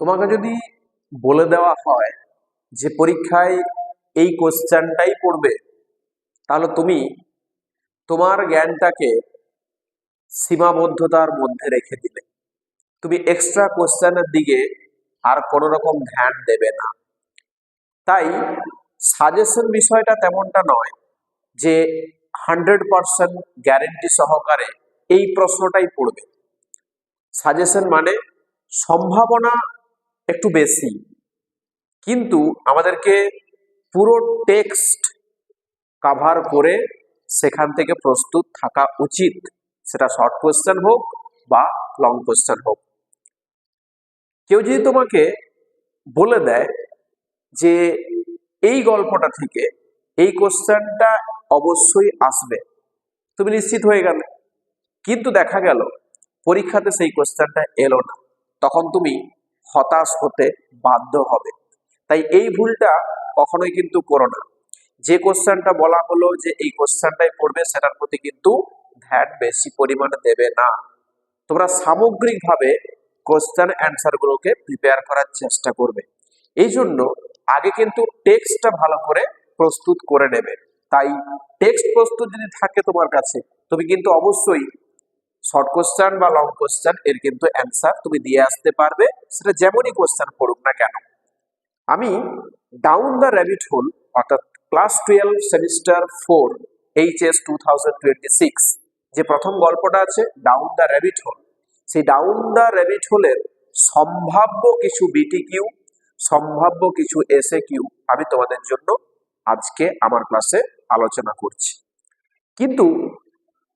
তোমাকে যদি বলে দেওয়া হয় যে পরীক্ষায় এই কোশ্চেনটাই পড়বে, তাহলে তুমি তোমার জ্ঞানটাকে সীমাবদ্ধতার মধ্যে রেখে দিলে। তুমি এক্সট্রা কোশ্চেনের দিকে আর কোনো রকম ধ্যান দেবে না। তাই সাজেশন বিষয়টা তেমনটা নয় যে হান্ড্রেড পারসেন্ট গ্যারেন্টি সহকারে এই প্রশ্নটাই পড়বে। সাজেশন মানে সম্ভাবনা একটু বেশি। কিন্তু আমাদেরকে পুরো টেক্সট কাভার করে সেখান থেকে প্রস্তুত থাকা উচিত। সেটা শর্ট কোয়েশ্চেন হোক বা লং কোশ্চেন হোক। কেউ যদি তোমাকে বলে দেয় যে এই গল্পটা থেকে এই কোশ্চেনটা অবশ্যই আসবে, তুমি নিশ্চিত হয়ে গেলে। কিন্তু দেখা গেল, পরীক্ষাতে সেই কোশ্চেনটা এলো না। তখন তুমি হতাশ হতে বাধ্য হবে। তাই এই ভুলটা কখনোই কিন্তু করো না। যে কোশ্চেনটা বলা হলো যে এই কোশ্চেনটাই পড়বে, সেটার প্রতি কিন্তু ধ্যান বেশি পরিমাণে দেবে না। তোমরা সামগ্রিকভাবে কোশ্চেন অ্যান্সারগুলোকে প্রিপেয়ার করার চেষ্টা করবে। এই জন্য আগে কিন্তু টেক্সটটা ভালো করে প্রস্তুত করে নেবে। তাই টেক্সট প্রস্তুত যদি থাকে তোমার কাছে, তুমি কিন্তু অবশ্যই শর্ট কোশ্চেন বা লং কোশ্চেন এর কিন্তু অ্যান্সার তুমি দিয়ে আসতে পারবে। সেটা যেমনই কোশ্চেন পড়ুক না কেন। আমি ডাউন দ্য র্যাবিট হোল অর্থাৎ class twelve semester four HS two thousand six যে প্রথম গল্পটা আছে ডাউন দ্য র্যাবিট হোল সেই ডাউন দ্য র্যাবিট হোলের সম্ভাব্য কিছু বিটি কিউ সম্ভাব্য কিছু এসে কিউ আমি তোমাদের জন্য আজকে আমার ক্লাসে আলোচনা করছি। কিন্তু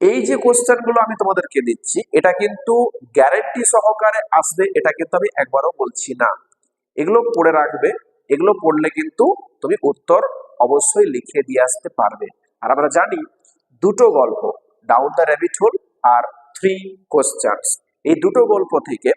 এই যে কোশ্চেনগুলো আমি তোমাদেরকে দিচ্ছি, এটা কিন্তু গ্যারেন্টি সহকারে আসবে, এটা কিন্তু আমি একবারও বলছি না। এগুলো পড়ে রাখবে, এগুলো পড়লে কিন্তু তুমি উত্তর অবশ্যই লিখে দিয়ে আসতে পারবে। আর আমরা জানি, দুটো গল্প ডাউন দ্য র্যাবিট হোল আর থ্রি কোশ্চেন্স এই দুটো গল্প থেকে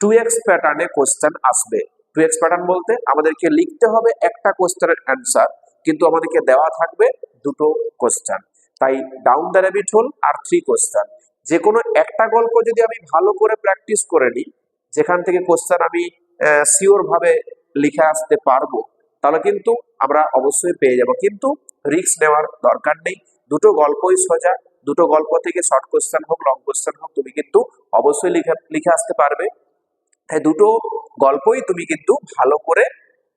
টু এক্স প্যাটার্নে কোশ্চেন আসবে। টু এক্স প্যাটার্ন বলতে আমাদেরকে লিখতে হবে একটা কোশ্চেনের অ্যান্সার কিন্তু আমাদেরকে দেওয়া থাকবে দুটো কোশ্চেন তাই ডাউন দ্য র্যাবিট হোল আর থ্রি কোশ্চেন যে কোনো একটা গল্প যদি আমি ভালো করে প্র্যাকটিস করে নিই, যেখান থেকে কোশ্চেন আমি শিওর ভাবে লিখে আসতে পারব, তাহলে কিন্তু আমরা অবশ্যই পেয়ে যাব। কিন্তু রিস্ক নেওয়ার দরকার নেই। দুটো গল্পই সোজা, দুটো গল্প থেকে শর্ট কোশ্চেন হোক লং কোশ্চেন হোক, তুমি কিন্তু অবশ্যই লিখে লিখে আসতে পারবে। তাই দুটো গল্পই তুমি কিন্তু ভালো করে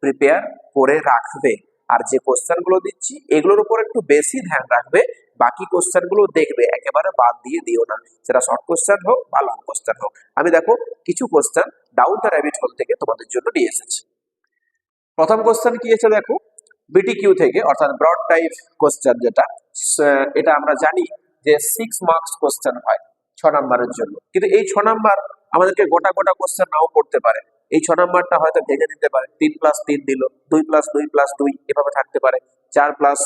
প্রিপেয়ার করে রাখবে। আর যে কোশ্চেনগুলো দিচ্ছি, এগুলোর উপর একটু বেশি ধ্যান রাখবে, বাকি কোশ্চেনগুলো দেখবে, একেবারে বাদ দিয়ে দিও না। সেটা শর্ট কোশ্চেন হোক বা লং কোশ্চেন হোক। আমি দেখো কিছু question down the rabbit hole থেকে তোমাদের জন্য নিয়ে এসেছি। প্রথম কোশ্চেন কি এসে দেখো? বিটি কিউ থেকে, অর্থাৎ ব্রড টাইপ কোশ্চেন যেটা এটা আমরা জানি যে সিক্স মার্কস কোশ্চেন হয়, ছ নাম্বারের জন্য। কিন্তু এই ছ নাম্বার আমাদেরকে গোটা গোটা কোশ্চেন নাও পড়তে পারে। এই ছ নম্বরটা হয়তো ভেঙে দিতে পারে। তিন প্লাস তিন দিল, দুই প্লাস দুই প্লাস দুই এভাবে থাকতে পারে, চার প্লাস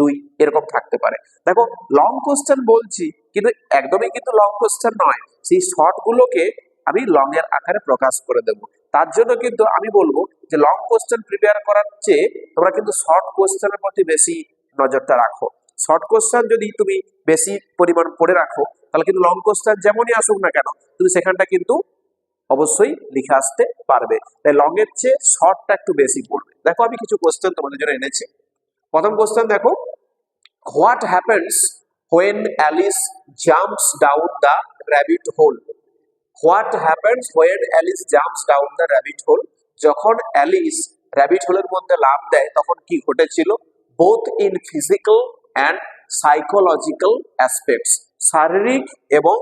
দুই এরকম থাকতে পারে। দেখো লং কোশ্চেন বলছি, কিন্তু একদমই কিন্তু লং কোশ্চেন নয়। সেই শর্ট গুলোকে আমি লং এর আকারে প্রকাশ করে দেব। তার জন্য কিন্তু আমি বলব যে লং কোশ্চেন প্রিপেয়ার করার চেয়ে তোমরা কিন্তু শর্ট কোশ্চেনের প্রতি বেশি নজরটা রাখো। শর্ট কোশ্চেন যদি তুমি বেশি পরিমাণ পড়ে রাখো, তাহলে কিন্তু লং কোশ্চেন যেমনই আসুক না কেন, তুমি সেখানটা কিন্তু অবশ্যই লিখে আসতে পারবে। তাই লং এর চেয়ে শর্টটা একটু বেশি পড়বে। দেখো আমি কিছু কোশ্চেন তোমাদের জন্য এনেছি। প্রথম কোশ্চেন দেখো what happens when Alice jumps down the rabbit hole what happens when Alice jumps down the rabbit hole যখন অ্যালিস র্যাবিট হোলের মধ্যে লাভ দেয়, তখন কি ঘটেছিল? Both in physical and psychological aspects শারীরিক এবং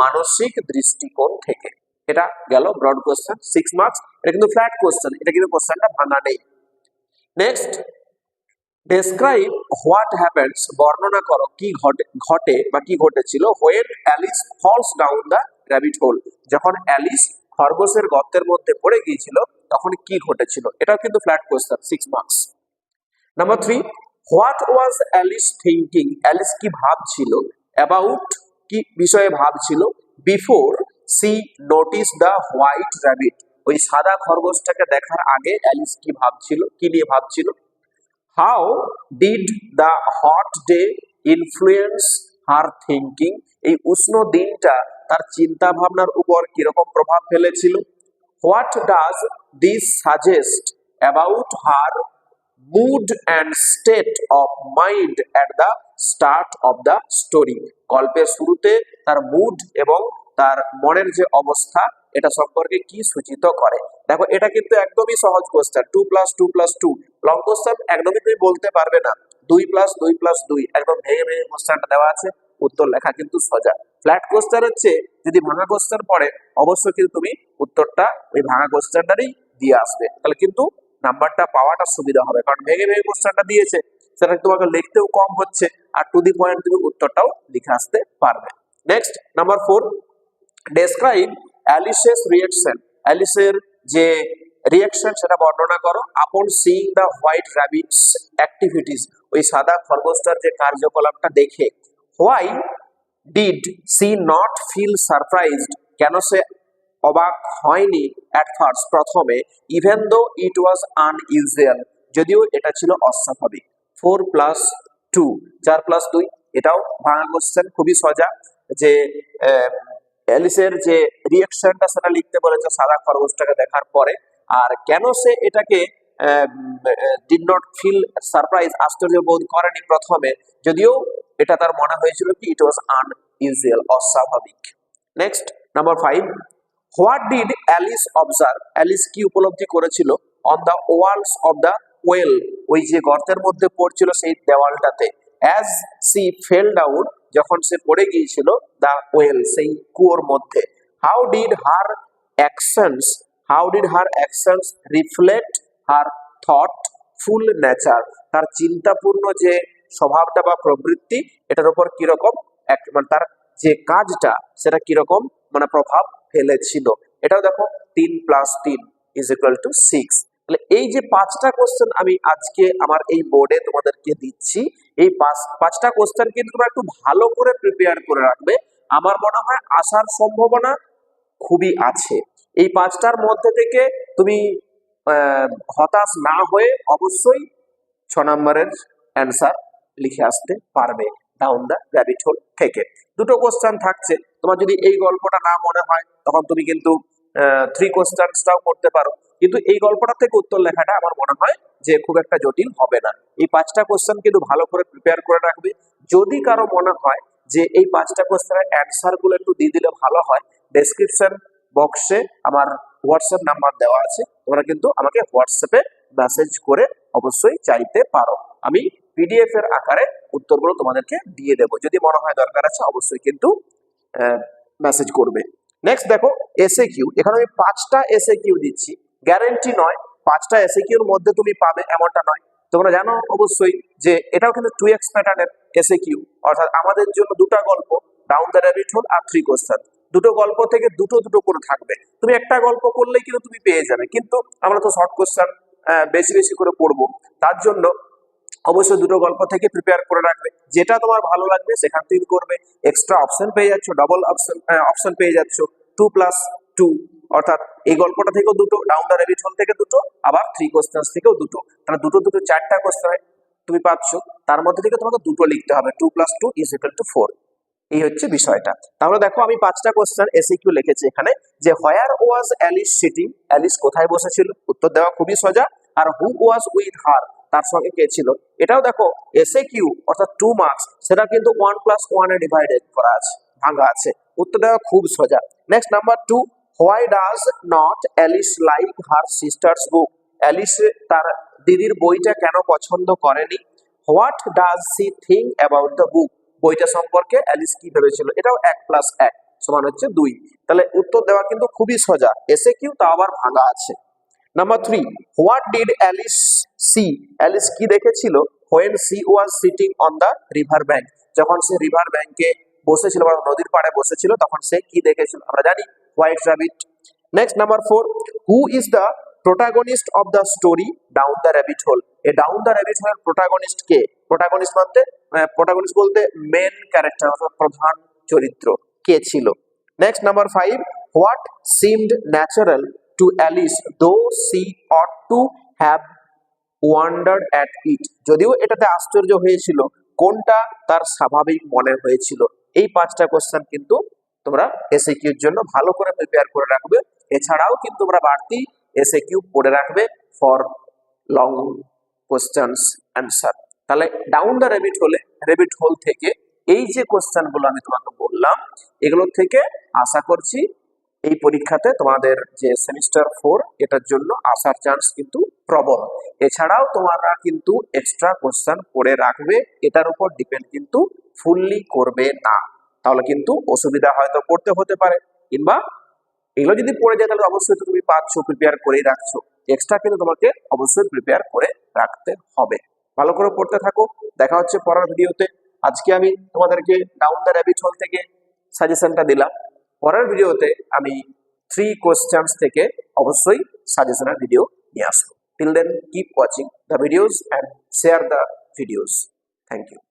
মানসিক দৃষ্টিকোণ থেকে। এটা গেল ব্রড কোশ্চেন সিক্স মার্কস এটা কিন্তু ফ্ল্যাট কোশ্চেন এটা কিন্তু কোশ্চেনটা ভাঙা নেই। নেক্সট ডেসক্রাইব হোয়াট হ্যাপেন্স বর্ণনা করো কি ঘটে ঘটে বা কি ঘটেছিল when Alice falls down the rabbit hole যখন অ্যালিস খরগোশের গর্তের মধ্যে পড়ে গিয়েছিল, তখন কি ঘটেছিল? এটাও কিন্তু flat question six marks number three what was Alice thinking Alice কি ভাবছিল? অ্যাবাউট কি বিষয়ে ভাবছিল? Before she notice the white rabbit. ওই সাদা খরগোশটাকে দেখার আগে অ্যালিস কি ভাবছিল, কি নিয়ে ভাবছিল? How did the hot day influence her thinking এই উষ্ণ দিনটা তার চিন্তা ভাবনার উপর কীরকম প্রভাব ফেলেছিল? What does this suggest about her mood and state of mind at the start of the story? গল্পের শুরুতে তার মুড এবং তার মনের যে অবস্থা, এটা সম্পর্কে কি সূচিত করে? দেখো, এটা কিন্তু একদমই সহজ question two plus two plus two long question একদমই তুমি বলতে পারবে না। দুই প্লাস দুই প্লাস দুই। একদম ভেঙে ভেঙে কোশ্চেনটা দেওয়া আছে। উত্তর লেখা কিন্তু সোজা। ফ্ল্যাট কোশ্চেনের চেয়ে যদি ভাঙা কোশ্চেন পড়ে, অবশ্যই কিন্তু তুমি উত্তরটা ওই ভাঙা কোশ্চেনটারই দিয়ে আসবে। তাহলে কিন্তু নাম্বারটা পাওয়াটা সুবিধা হবে। কারণ ভেঙে ভেঙে কোশ্চেনটা দিয়েছে, সেটা তোমাকে লিখতেও কম হচ্ছে। আর টু দি পয়েন্ট তুমি উত্তরটাও লিখে আসতে পারবে। Next number four describe Alice's reaction অ্যালিসের যে রিয়েকশন সেটা বর্ণনা করো। Upon seeing the white rabbit's activities ওই সাদা খরগোশটার যে কার্যকলাপটা দেখে why did she not feel surprised কেন সে অবাক হয়নি অ্যাট ফার্স্ট প্রথমে even though it was unusual যদিও এটা ছিল অস্বাভাবিক। ফোর প্লাস টু চার প্লাস দুই, এটাও ভাঙা কোশ্চেন খুবই সজা যে অ্যালিসের যে রিয়াকশনটা সেটা লিখতে বলেছে সাদা খরগোশটাকে দেখার পরে। আর কেন সে এটাকে ডিড নট ফিল সারপ্রাইজ আশ্চর্য বোধ করেনি প্রথমে? যদিও এটা তার মনে হয়েছিল কি ইট ওয়াজ আনইউজুয়াল অস্বাভাবিক। Next number five what did Alice observe Alice কি উপলব্ধি করেছিল? On the walls of the well ওই যে গর্তের মধ্যে পড়ছিল সেই দেওয়ালটাতে। অ্যাজ সি ফেল ডাউন যখন সে পড়ে গিয়েছিল দ্য ওয়েল সেই কুয়োর মধ্যে how did her actions how did her actions reflect her thoughtful nature তার চিন্তাপূর্ণ যে স্বভাবটা বা প্রবৃত্তি, এটার উপর কীরকম মানে তার যে কাজটা, সেটা কীরকম মানে প্রভাব ফেলেছিল। এটাও দেখো, তিন প্লাস তিন ইজ ইকুয়াল টু সিক্স তাহলে এই যে পাঁচটা কোশ্চেন আমি আজকে আমার এই বোর্ডে তোমাদেরকে দিচ্ছি, এই পাঁচ, পাঁচটা কোশ্চেন কিন্তু তোমরা একটু ভালো করে প্রিপেয়ার করে রাখবে। আমার মনে হয় আসার সম্ভাবনা খুবই আছে। এই পাঁচটার মধ্যে থেকে তুমি হতাশ না হয়ে অবশ্যই ছ নম্বরের অ্যান্সার লিখে আসতে পারবে ডাউন দ্য র্যাবিট হোল থেকে। দুটো কোশ্চেন থাকছে। তোমার যদি এই গল্পটা না মনে হয়, তখন তুমি কিন্তু থ্রি কোশ্চেন্সটাও করতে পারো। কিন্তু এই গল্পটা থেকে উত্তর লেখাটা আমার মনে হয় যে খুব একটা জটিল হবে না। এই পাঁচটা কোশ্চেন কিন্তু ভালো করে প্রিপেয়ার করে রাখবে। যদি কারও মনে হয় যে এই পাঁচটা কোশ্চেনের অ্যান্সারগুলো একটু দিয়ে দিলে ভালো হয় ডেসক্রিপশন বক্সে আমার হোয়াটসঅ্যাপ নাম্বার দেওয়া আছে। তোমরা কিন্তু আমাকে হোয়াটসঅ্যাপে মেসেজ করে অবশ্যই চাইতে পারো। আমি পিডিএফ এর আকারে উত্তরগুলো তোমাদেরকে দিয়ে দেবো। যদি মনে হয় দরকার আছে, অবশ্যই কিন্তু মেসেজ করবে। নেক্সট দেখো এসএ কিউ এখানে আমি পাঁচটা এসএ কিউ দিচ্ছি। গ্যারেন্টি নয়, পাঁচটা এসএ কিউর মধ্যে তুমি পাবে এমনটা নয়। তোমরা জানো অবশ্যই যে এটাও কিন্তু টু এক্স প্যাটার্নের এসএ কিউ অর্থাৎ আমাদের জন্য দুটো গল্প ডাউন দ্য র্যাবিট হোল আর থ্রি কোশ্চেন দুটো গল্প থেকে দুটো দুটো করে থাকবে। তুমি একটা গল্প করলেই কিন্তু তুমি পেয়ে যাবে। কিন্তু আমরা তো শর্ট কোশ্চেন বেশি বেশি করে পড়ব। তার জন্য অবশ্যই দুটো গল্প থেকে প্রিপেয়ার করে রাখবে। যেটা তোমার ভালো লাগবে, সেখান থেকে করবে। এক্সট্রা অপশন পেয়ে যাচ্ছ ডবল অপশন অপশন পেয়ে যাচ্ছ টু প্লাস টু অর্থাৎ এই গল্পটা থেকেও দুটো ডাউন দ্য রেবিট হোল থেকে দুটো, আবার থ্রি কোশ্চেন্স থেকেও দুটো। তাহলে দুটো দুটো, চারটা কোশ্চেন তুমি পাচ্ছ। তার মধ্যে থেকে তোমাকে দুটো লিখতে হবে। Two plus two is equal to four এই হচ্ছে বিষয়টা। তাহলে দেখো, আমি পাঁচটা কোশ্চেন এসিকিউ লিখেছি এখানে, যে where was Alice sitting Alice কোথায় বসেছিল? উত্তর দেওয়া খুবই সোজা। আর হু ওয়াজ উইথ হার তার সঙ্গে কে ছিল? এটাও দেখো এসএ কিউ অর্থাৎ টু মার্কস সেটা কিন্তু ওয়ান প্লাস ওয়ানে ডিভাইডেড করা আছে, ভাঙা আছে। উত্তর দেওয়া খুব সোজা। Next number two why does not Alice like her sister's book Alice তার দিদির বইটা কেন পছন্দ করেনি? What does she think about the book বইটা সম্পর্কে অ্যালিস কি ভেবেছিল? এটাও এক প্লাস এক, সমান হচ্ছে দুই। তাহলে উত্তর দেওয়া কিন্তু খুবই সোজা। এসে কিউ তা আবার ভাঙা আছে। Number three what did Alice see Alice কি দেখেছিল? When she was sitting on the river bank যখন সে রিভার ব্যাংকে বসেছিল বা নদীর পাড়ে বসেছিল, তখন সে কি দেখেছিল? আমরা জানি white rabbit next number four who is the protagonist of the story down the rabbit hole a down the rabbit হোলের protagonist কে? প্রোটাগনিস্ট বলতে প্রোটাগনিস্ট বলতে মেন ক্যারেক্টার অর্থাৎ প্রধান চরিত্র কে ছিল? Next number five what seemed natural to Alice though she ought to have wondered at it যদিও এটাতে আশ্চর্য হয়েছিল, কোনটা তার স্বাভাবিক মনে হয়েছিল। এই পাঁচটা কোশ্চেন কিন্তু তোমরা এসএ কিউর জন্য ভালো করে প্রিপেয়ার করে রাখবে। এছাড়াও কিন্তু তোমরা বাড়তি এসএ কিউ পড়ে রাখবে ফর লং কোশ্চেন্স অ্যান্সার তাহলে down the rabbit hole rabbit hole থেকে এই যে কোশ্চেনগুলো আমি তোমাকে বললাম এগুলোর থেকে আশা করছি এই পরীক্ষাতে তোমাদের যে সেমিস্টার ফোর এটার জন্য আসার চান্স কিন্তু প্রবল। এছাড়াও তোমরা কিন্তু এক্সট্রা কোশ্চেন করে রাখবে, এটার উপর ডিপেন্ড কিন্তু ফুললি করবে না। তাহলে কিন্তু অসুবিধা হয়তো পড়তে হতে পারে। কিংবা এগুলো যদি পড়ে যায়, তাহলে অবশ্যই তো তুমি পাচ্ছো প্রিপেয়ার করেই রাখছো। এক্সট্রা কিন্তু তোমাকে অবশ্যই প্রিপেয়ার করে রাখতে হবে। ভালো করে পড়তে থাকো। দেখা হচ্ছে পরের ভিডিওতে আজকে আমি তোমাদেরকে ডাউন দ্য র্যাবিট হোল থেকে সাজেশনটা দিলাম। পরের ভিডিওতে আমি থ্রি কোশ্চেন্স থেকে অবশ্যই সাজেশনের ভিডিও নিয়ে আসব। Till then keep watching the videos and share the videos thank you